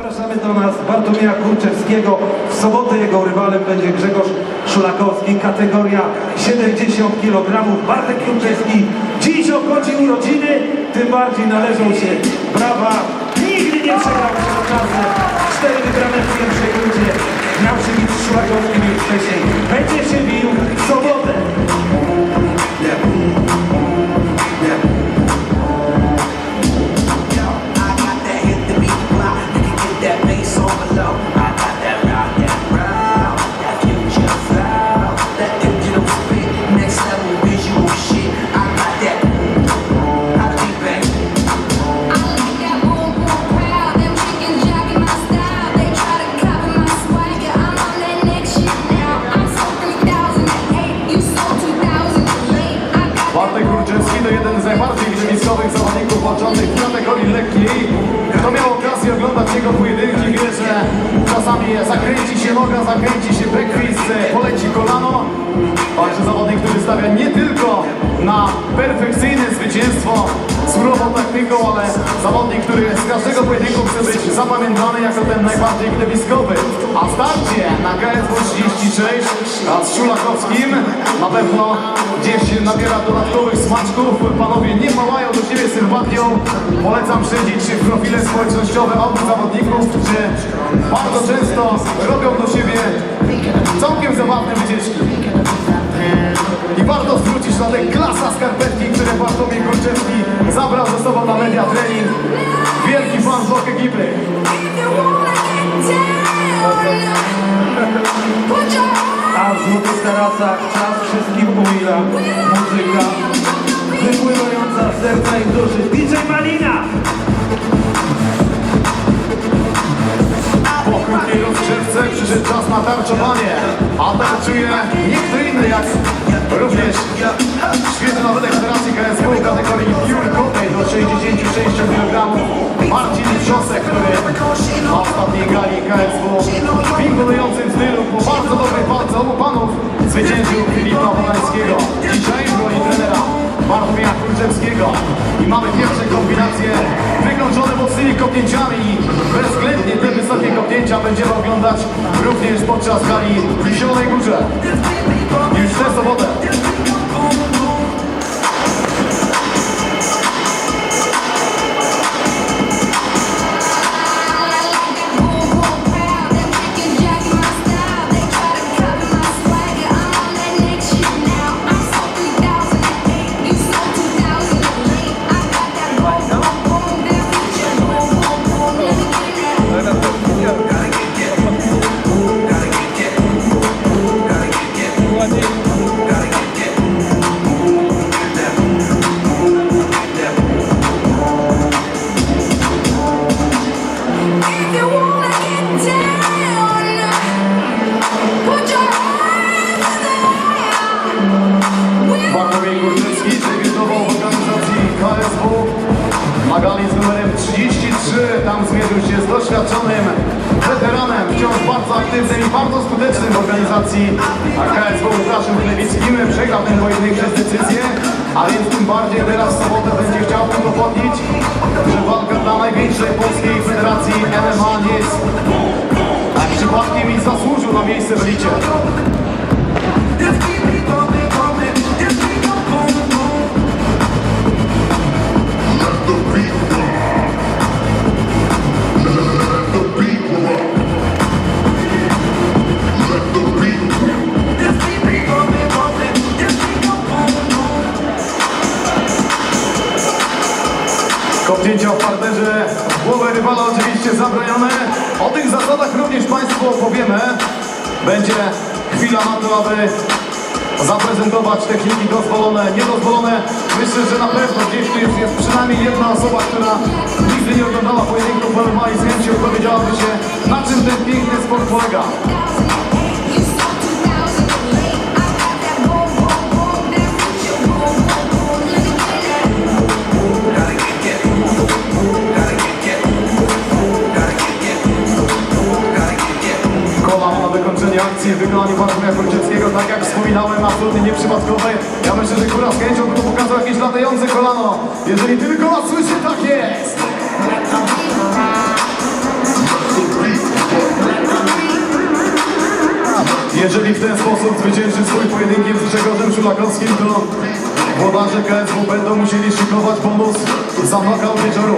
Zapraszamy do nas Bartłomieja Kurczewskiego. W sobotę jego rywalem będzie Grzegorz Szulakowski, kategoria 70 kg. Bartek Kurczewski dziś obchodzi urodziny, tym bardziej należą się brawa. Nigdy nie przegrał w klasy. Cztery wygrane w pierwszej rundzie. Miał się bić wcześniej. Będzie się bił. Bartek Kurczewski to jeden z najbardziej widowiskowych zawodników walczących w kategorii lekkiej. Kto miał okazję oglądać jego pojedynki, wie, że czasami zakręci się noga, zakręci się backfist, poleci kolano. Także zawodnik, który stawia nie tylko na perfekcyjne zwycięstwo surową taktyką, ale zawodnik, który z każdego pojedynku chce być zapamiętany jako ten najbardziej widowiskowy. A starcie na KSW 36 a z Szulakowskim na pewno gdzieś nabiera dodatkowych smaczków. Panowie nie małają do siebie sympatią. Polecam śledzić profile społecznościowe obu zawodników, którzy bardzo często robią do siebie całkiem zabawne wycieczki. I warto zwrócić na te klasa skarpetki, które Bartłomiej Kurczewski zabrał ze sobą na media trening. Wielki fan blok ekipy. A w złotych tarasach czas wszystkim umila. Muzyka wypływająca z serca i duszy. DJ Malina! Po krótkiej rozgrzewce przyszedł czas na tarczowanie. A tarczuje nie kto inny jak również świetny nawet federacji KSW kategorii piórkowej do 66 kg. Marcin Trzosek, który na ostatniej gali KSW w imponującym stylu po bardzo dobrej walce obu panów zwyciężył Filipa Wodańskiego. Dzisiaj w roli trenera Bartłomieja Kurczewskiego. I mamy pierwsze kombinacje wykończone mocnymi kopnięciami będziemy oglądać również podczas gali w Zielonej Górze. Już tę sobotę. Bartłomiej Kurczewski debiutował w organizacji KSW na gali z numerem 33. Tam zmierzył się z doświadczonym weteranem, wciąż bardzo aktywnym i bardzo skutecznym w organizacji KSW Łukaszem Chlewickim. Przegrał ten pojedynek przez decyzję, a więc tym bardziej teraz w sobotę będzie chciał udowodnić, że walka dla największej polskiej federacji MMA nie jest tak przypadkiem i zasłużył na miejsce w elicie. Kopnięcia w parterze, w głowę rywala oczywiście zabronione. O tych zasadach również Państwu opowiemy. Będzie chwila na to, aby zaprezentować techniki dozwolone, niedozwolone. Myślę, że na pewno gdzieś tu jest, jest przynajmniej jedna osoba, która nigdy nie oglądała pojedynków MMA i z chęcią dowiedziałaby się, na czym ten piękny sport polega. W wykonaniu Bartłomieja Kurczyckiego, tak jak wspominałem, absolutnie nieprzypadkowe. Ja myślę, że Góra z chęcią by tu pokazał jakieś latające kolano. Jeżeli tylko nas słyszy, tak jest! Jeżeli w ten sposób zwycięży swój pojedynkiem z Grzegorzem Szulakowskim, to włodarze KSW będą musieli szykować bonus za wieczoru.